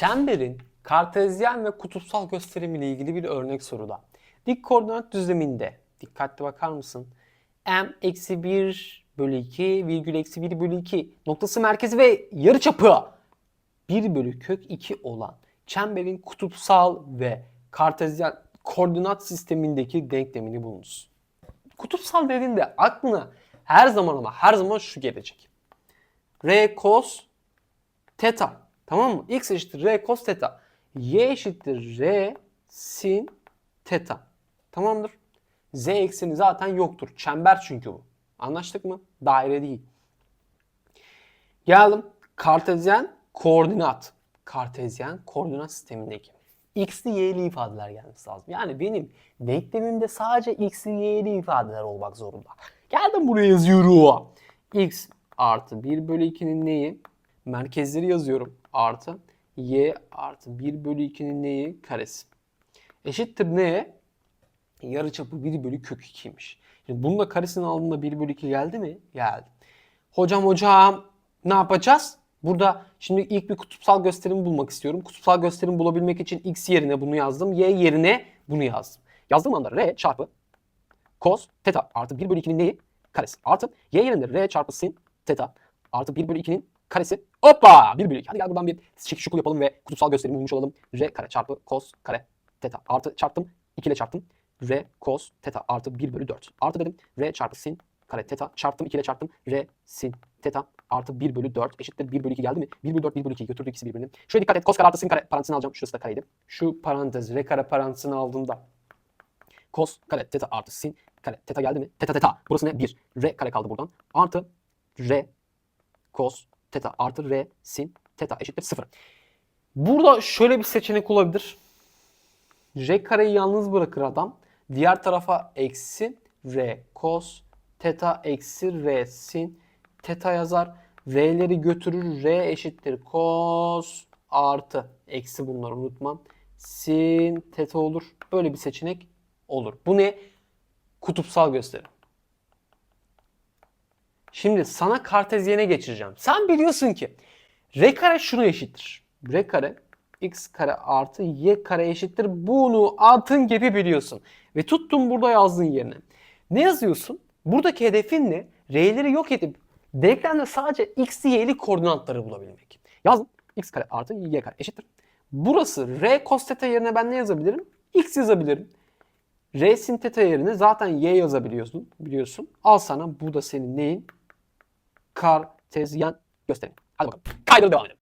Çemberin kartezyen ve kutupsal gösterimiyle ilgili bir örnek soruda. Dik koordinat düzleminde dikkatli bakar mısın? m eksi 1 bölü 2 virgül eksi 1 bölü 2 noktası merkezi ve yarıçapı 1 bölü kök 2 olan çemberin kutupsal ve kartezyen koordinat sistemindeki denklemini bulunuz. Kutupsal dediğinde aklına her zaman ama her zaman şu gelecek. R cos teta. Tamam mı? X eşittir R cos teta. Y eşittir R sin teta. Tamamdır. Z ekseni zaten yoktur. Çember çünkü bu. Anlaştık mı? Daire değil. Geldim. Kartezyen koordinat. Kartezyen koordinat sistemindeki. X'li y'li ifadeler gelmesi lazım. Yani benim denklemimde sadece x'li y'li ifadeler olmak zorunda. Geldim buraya yazıyorum. x artı 1 bölü 2'nin neyi? Merkezleri yazıyorum. Artı y artı 1 bölü 2'nin neyi? Karesi. Eşittir neye? Yarıçapı 1 bölü kök 2'ymiş. Şimdi bunun da karesini aldığında 1 bölü 2 geldi mi? Geldi. Hocam hocam ne yapacağız? Burada şimdi ilk bir kutupsal gösterim bulmak istiyorum. Kutupsal gösterim bulabilmek için x yerine bunu yazdım. Y yerine bunu yazdım. Yazdığım anda r çarpı cos teta artı 1 bölü 2'nin neyi? Karesi. Artı y yerinde r çarpı sin teta artı 1 bölü 2'nin karesi. Hoppa! 1 bölü 2. Hadi gel buradan bir çekiş şukul yapalım ve kutupsal gösterimi bulmuş olalım. r kare çarpı cos kare teta artı çarptım. 2 ile çarptım. r cos teta artı 1 bölü 4. Artı dedim r çarpı sin kare teta çarptım 2 ile çarptım. r sin teta artı 1 bölü 4 eşittir 1 bölü 2 geldi mi? 1 bölü 4 1 bölü 2 götürdü ikisi birbirini. Şöyle dikkat et. Cos kare artı sin kare parantezini alacağım. Şurası da kareydi. Şu parantez r kare parantezini aldığımda cos kare teta artı sin kare teta geldi mi? Teta teta. Burası ne? 1. R kare kaldı buradan. Artı r cos teta artı r sin teta eşittir 0. Burada şöyle bir seçenek olabilir. R kareyi yalnız bırakır adam. Diğer tarafa eksi r cos teta eksi r sin teta yazar. R'leri götürür. R eşittir cos artı eksi bunları unutmam. Sin teta olur. Böyle bir seçenek olur. Bu ne? Kutupsal gösterim. Şimdi sana kartezyene geçireceğim. Sen biliyorsun ki r kare şunu eşittir. r kare x kare artı y kare eşittir. Bunu atın gibi biliyorsun. Ve tuttun burada yazdığın yerine. Ne yazıyorsun? Buradaki hedefin ne? R'leri yok edip denklemde sadece x'li y'li koordinatları bulabilmek. Yazdım. x kare artı y kare eşittir. Burası r cos theta yerine ben ne yazabilirim? x yazabilirim. R sin theta yerine zaten y yazabiliyorsun. Biliyorsun. Al sana bu da senin neyin? Kartezyen gösterim. Hadi bakalım. Kaydır devam edelim.